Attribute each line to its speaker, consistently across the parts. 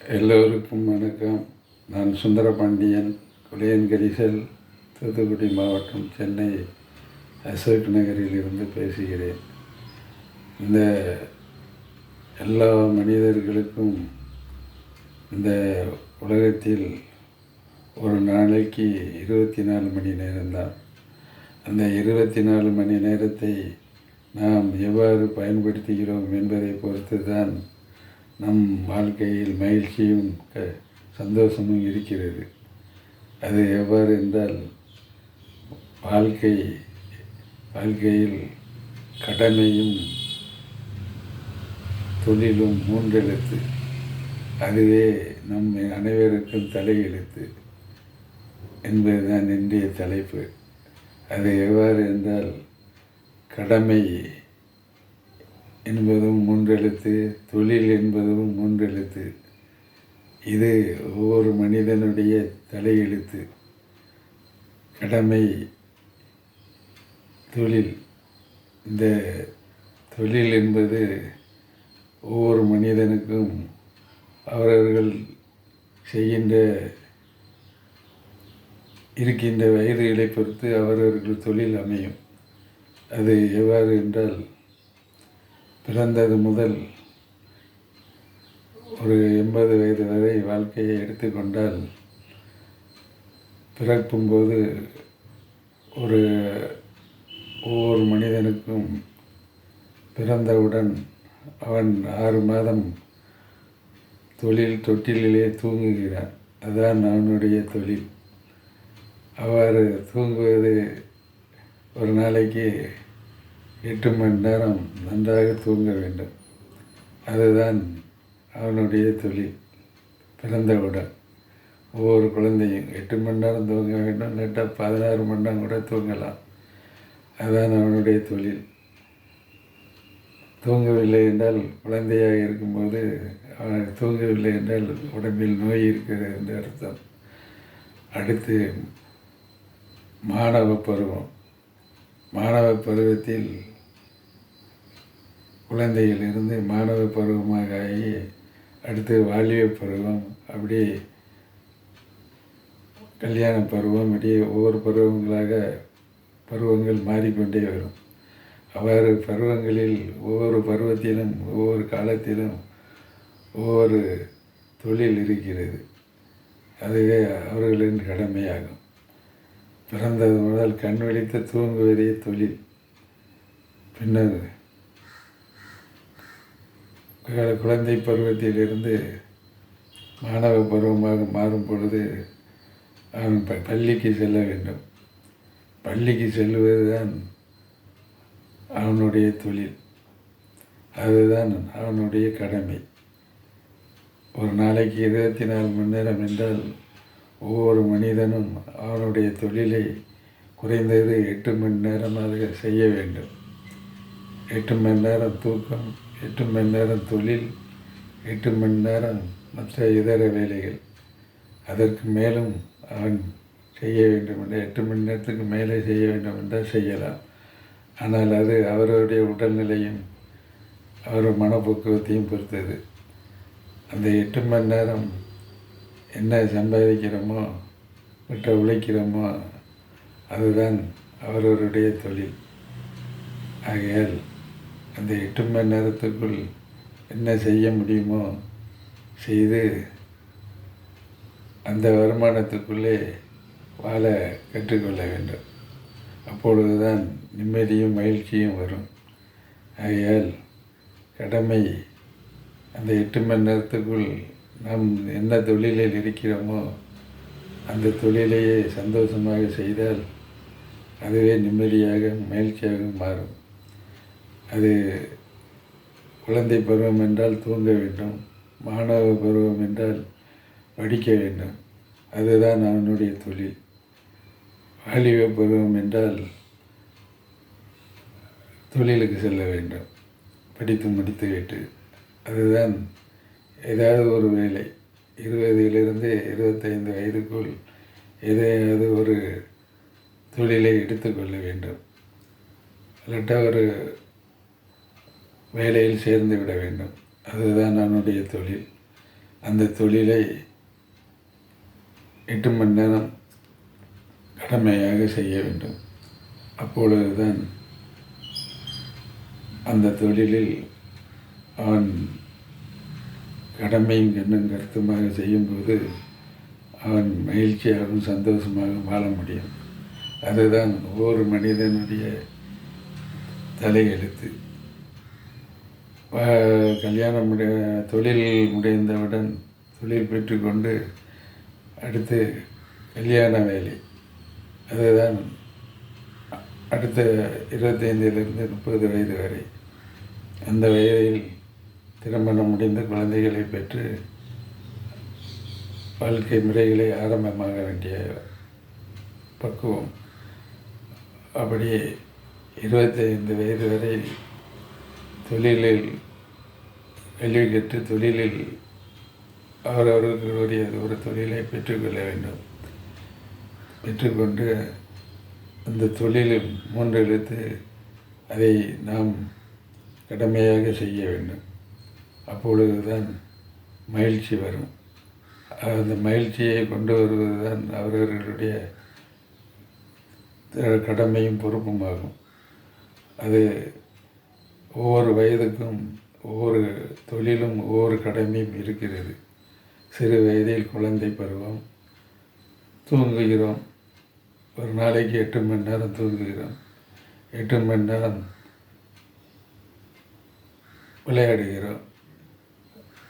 Speaker 1: எல்லோருக்கும் வணக்கம். நான் சுந்தரபாண்டியன் குளியன்கரிசல் தூத்துக்குடி மாவட்டம் சென்னை அசோக் நகரில் இருந்து பேசுகிறேன். இந்த எல்லா மனிதர்களுக்கும் இந்த உலகத்தில் ஒரு நாளைக்கு இருபத்தி நாலு மணி நேரம்தான். அந்த இருபத்தி நாலு மணி நேரத்தை நாம் எவ்வாறு பயன்படுத்துகிறோம் என்பதை பொறுத்து தான் நம் வாழ்க்கையில் மகிழ்ச்சியும் க சந்தோஷமும் இருக்கிறது. அது எவ்வாறு என்றால் வாழ்க்கை வாழ்க்கையில் கடமையும் தொழிலும் மூன்றெழுத்து. அதுவே நம் அனைவருக்கும் தலையெழுத்து என்பதுதான் இன்றைய தலைப்பு. அது எவ்வாறு என்றால் கடமை என்பதும் மூன்றெழுத்து தொழில் என்பதும் மூன்றெழுத்து இது ஒவ்வொரு மனிதனுடைய தலையெழுத்து. கடமை தொழில். இந்த தொழில் என்பது ஒவ்வொரு மனிதனுக்கும் அவரவர்கள் செய்கின்ற இருக்கின்ற வயதுகளை பொறுத்து அவரவர்கள் தொழில் அமையும். அது எவ்வாறு என்றால் பிறந்தது முதல் ஒரு எண்பது வயது வரை வாழ்க்கையை எடுத்துக்கொண்டால் பிறக்கும்போது ஒரு ஒவ்வொரு மனிதனுக்கும் பிறந்தவுடன் அவன் ஆறு மாதம் தொழில் தொட்டிலே தூங்குகிறான். அதுதான் அவனுடைய தொழில். அவ்வாறு தூங்குவது ஒரு நாளைக்கு எட்டு மணி நேரம் நன்றாக தூங்க வேண்டும். அதுதான் அவனுடைய தொழில். பிறந்தவுடன் ஒவ்வொரு குழந்தையும் எட்டு மணி நேரம் தூங்க வேண்டும். இல்லாட்டா பதினாறு மணி நேரம் கூட தூங்கலாம். அதுதான் அவனுடைய தொழில். தூங்கவில்லை என்றால் குழந்தையாக இருக்கும்போது அவன் தூங்கவில்லை என்றால் உடம்பில் நோய் இருக்கிறது என்று அர்த்தம். அடுத்து மாணவ பருவம். மாணவ பருவத்தில் குழந்தையிலிருந்து மாணவ பருவமாக ஆகி அடுத்து வாலிப பருவம் அப்படி கல்யாண பருவம் இப்படி ஒவ்வொரு பருவங்களாக பருவங்கள் மாறிக்கொண்டே வரும். அவ்வாறு பருவங்களில் ஒவ்வொரு பருவத்திலும் ஒவ்வொரு காலத்திலும் ஒவ்வொரு தொழில் இருக்கிறது. அதுவே அவர்களின் கடமையாகும். பிறந்தது முதல் கண் விழித்து தூங்குவதே தொழில். பின்னர் குழந்தை பருவத்திலிருந்து மாணவ பருவமாக மாறும் பொழுது அவன் ப- பள்ளிக்கு செல்ல வேண்டும். பள்ளிக்கு செல்வதுதான் அவனுடைய தொழில். அதுதான் அவனுடைய கடமை. ஒரு நாளைக்கு இருபத்தி நாலு மணி நேரம் என்றால் ஒவ்வொரு மனிதனும் அவனுடைய தொழிலை குறைந்தது எட்டு மணி நேரமாக செய்ய வேண்டும். எட்டு மணி நேரம் தூக்கம் எட்டு மணி நேரம் தொழில் எட்டு மணி நேரம் மற்ற இதர வேலைகள். அதற்கு மேலும் அவன் செய்ய வேண்டும் என்றால் எட்டு மணி நேரத்துக்கு மேலே செய்ய வேண்டும் என்றால் செய்யலாம். ஆனால் அது அவருடைய உடல்நிலையும் அவர் மனப்போக்குவத்தையும் பொறுத்தது. அந்த எட்டு மணி நேரம் என்ன சம்பாதிக்கிறோமோ விட்ட உழைக்கிறோமோ அதுதான் அவரவருடைய தொழில். ஆகையால் அந்த எட்டு மணி நேரத்துக்குள் என்ன செய்ய முடியுமோ செய்து அந்த வருமானத்துக்குள்ளே வாழ கற்றுக்கொள்ள வேண்டும். அப்பொழுதுதான் நிம்மதியும் மகிழ்ச்சியும் வரும். ஆகையால் கடமை அந்த எட்டு மணி நேரத்துக்குள் நாம் என்ன தொழிலில் இருக்கிறோமோ அந்த தொழிலையே சந்தோஷமாக செய்தால் அதுவே நிம்மதியாக மகிழ்ச்சியாக மாறும். அது குழந்தை பருவம் என்றால் தூங்க வேண்டும். மாணவ பருவம் என்றால் படிக்க வேண்டும். அதுதான் அவனுடைய தொழில். வாலிப பருவம் என்றால் தொழிலுக்கு செல்ல வேண்டும். படித்து முடித்துவிட்டு அதுதான் ஏதாவது ஒரு வேலை இருபதிலிருந்து இருபத்தைந்து வயதுக்குள் எதையாவது ஒரு தொழிலை எடுத்துக்கொள்ள வேண்டும். இல்லாட்டா ஒரு வேலையில் சேர்ந்து விட வேண்டும். அதுதான் அவனுடைய தொழில். அந்த தொழிலை எட்டு மணி நேரம் கடமையாக செய்ய வேண்டும். அப்பொழுதுதான் அந்த தொழிலில் அவன் கடமையும் எண்ணம் கருத்துமாக செய்யும்போது அவன் மகிழ்ச்சியாகவும் சந்தோஷமாகவும் வாழ முடியும். அதுதான் ஒவ்வொரு மனிதனுடைய தலையெழுத்து எழுத்து. கல்யாணம் முடி தொழில் முடிந்தவுடன் தொழில் பெற்றுக்கொண்டு அடுத்து கல்யாண வேலை. அதுதான் அடுத்த இருபத்தைந்திலிருந்து முப்பது வயது வரை. அந்த வயதில் திருமணம் முடிந்து குழந்தைகளை பெற்று வாழ்க்கை முறைகளை ஆரம்பமாக வேண்டிய பக்குவம். அப்படி இருபத்தைந்து வயது வரை தொழிலில் கல்வி கற்று தொழிலில் அவரவர்களுடைய ஒரு தொழிலை பெற்றுக்கொள்ள வேண்டும். பெற்றுக்கொண்டு அந்த தொழிலில் மூன்று எழுத்து அதை நாம் கடமையாக செய்ய வேண்டும். அப்பொழுதுதான் மகிழ்ச்சி வரும். அந்த மகிழ்ச்சியை கொண்டு வருவதுதான் அவரவர்களுடைய கடமையும் பொறுப்புமாகும். அது ஒவ்வொரு வயதுக்கும் ஒவ்வொரு தொழிலும் ஒவ்வொரு கடமையும் இருக்கிறது. சிறு வயதில் குழந்தை பருவம் தூங்குகிறோம். ஒரு நாளைக்கு எட்டு மணி நேரம் தூங்குகிறோம். எட்டு மணி நேரம் விளையாடுகிறோம்.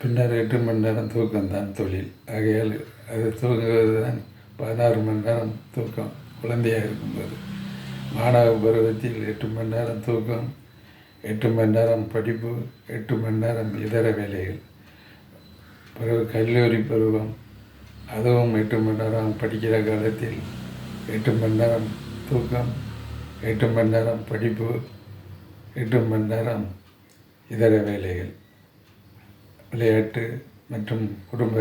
Speaker 1: பின்னர் எட்டு மணி நேரம் தூக்கம்தான் தொழில். ஆகையால் அது தூங்குவது தான் பதினாறு மணி நேரம் தூக்கம் குழந்தையாக இருக்கும்போது. மாணவ பருவத்தில் எட்டு மணி நேரம் தூக்கம் எட்டு மணி நேரம் படிப்பு எட்டு மணி நேரம் இதர வேலைகள். பிறகு கல்லூரி பருவம் அதுவும் எட்டு மணி நேரம் படிக்கிற காலத்தில். எட்டு மணி நேரம் தூக்கம் எட்டு மணி நேரம் படிப்பு எட்டு மணி நேரம் இதர வேலைகள். விளையாட்டு மற்றும் குடும்ப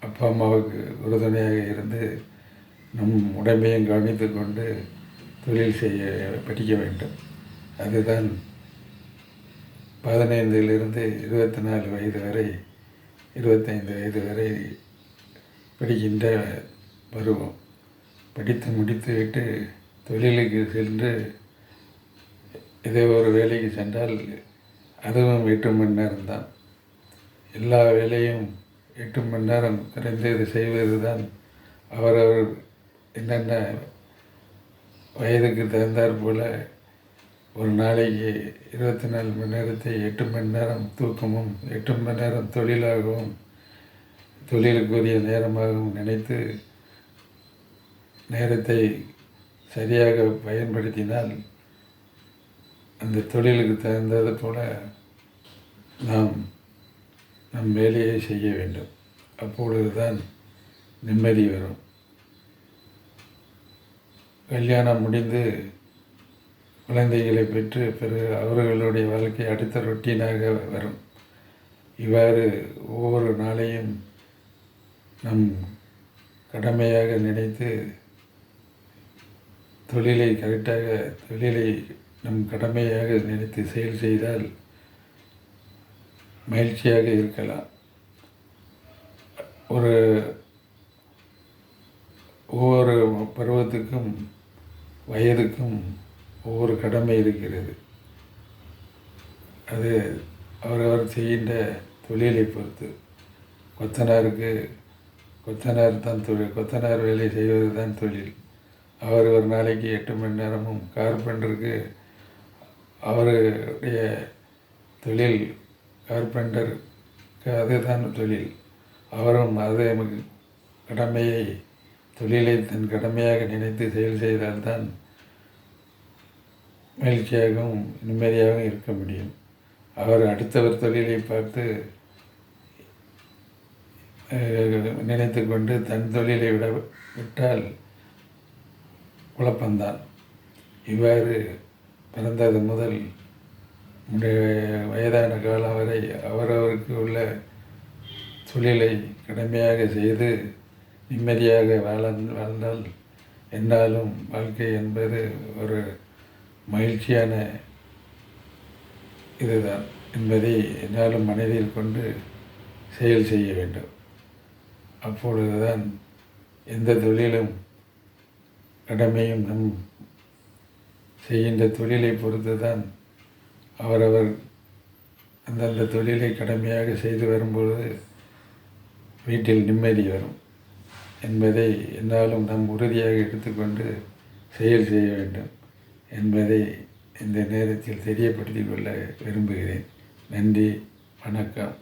Speaker 1: அப்பா அம்மாவுக்கு உறுதுணையாக இருந்து நம் உடம்பையும் கவனித்து கொண்டு தொழில் செய்ய படிக்க வேண்டும். அதுதான் பதினைந்திலிருந்து இருபத்தி நாலு வயது வரை இருபத்தைந்து வயது வரை படிக்கின்ற பருவம். படித்து முடித்துவிட்டு தொழிலுக்கு சென்று இதே ஒரு வேலைக்கு சென்றால் அதுவும் எட்டு மணி நேரம்தான் எல்லா வேலையும் எட்டு மணி நேரம் குறைந்தது செய்வது தான் அவரவர் என்னென்ன வயதுக்கு தகுந்தாற் போல் ஒரு நாளைக்கு இருபத்தி நாலு மணி நேரத்தை எட்டு மணி நேரம் தூக்கமும் எட்டு மணி நேரம் தொழிலாகவும் தொழிலுக்குரிய நேரமாகவும் நினைத்து நேரத்தை சரியாக பயன்படுத்தினால் அந்த தொழிலுக்கு தகுந்தது போல நாம் நம் வேலையை செய்ய வேண்டும். அப்பொழுதுதான் நிம்மதி வரும். கல்யாணம் முடிந்து குழந்தைகளை பெற்று பிறகு அவர்களுடைய வாழ்க்கை அடுத்த ரொட்டீனாக வரும். இவ்வாறு ஒவ்வொரு நாளையும் நம் கடமையாக நினைத்து தொழிலை கரெக்டாக தொழிலை நம் கடமையாக நினைத்து செயல் செய்தால் மகிழ்ச்சியாக இருக்கலாம். ஒரு ஒவ்வொரு பருவத்துக்கும் வயதுக்கும் ஒவ்வொரு கடமை இருக்கிறது. அது அவரவர் செய்கின்ற தொழிலை பொறுத்து. கொத்தனாருக்கு கொத்தனார் தான் தொழில் கொத்தனார் வேலை செய்வது தான் தொழில். அவர் ஒரு நாளைக்கு எட்டு மணி நேரமும் கார்பெண்டருக்கு அவருடைய தொழில் கார்பெண்டருக்கு அதுதான் தொழில். அவரும் அது நமக்கு கடமையை தொழிலை தன் கடமையாக நினைத்து செயல் செய்தால்தான் மகிழ்ச்சியாகவும் நிம்மதியாகவும் இருக்க முடியும். அவர் அடுத்தவர் தொழிலை பார்த்து நினைத்து கொண்டு தன் தொழிலை விட விட்டால் குழப்பம்தான். இவ்வாறு பிறந்தது முதல் வயதான காலம் வரை அவரவருக்கு உள்ள தொழிலை கடமையாக செய்து நிம்மதியாக வாழ வாழ்ந்தால் என்னாலும் வாழ்க்கை என்பது ஒரு மகிழ்ச்சியான இதுதான் என்பதை என்னாலும் மனதில் கொண்டு செயல் செய்ய வேண்டும். அப்பொழுதுதான் எந்த தொழிலும் கடமையும் நம் செய்கின்ற தொழிலை பொறுத்து தான் அவரவர் அந்தந்த தொழிலை கடமையாக செய்து வரும்பொழுது வீட்டில் நிம்மதி வரும். என்பதை என்னாலும் நாம் உறுதியாக எடுத்துக்கொண்டு செயல் செய்ய வேண்டும் என்பதை இந்த நேரத்தில் தெரியப்படுத்திக் கொள்ள விரும்புகிறேன். நன்றி வணக்கம்.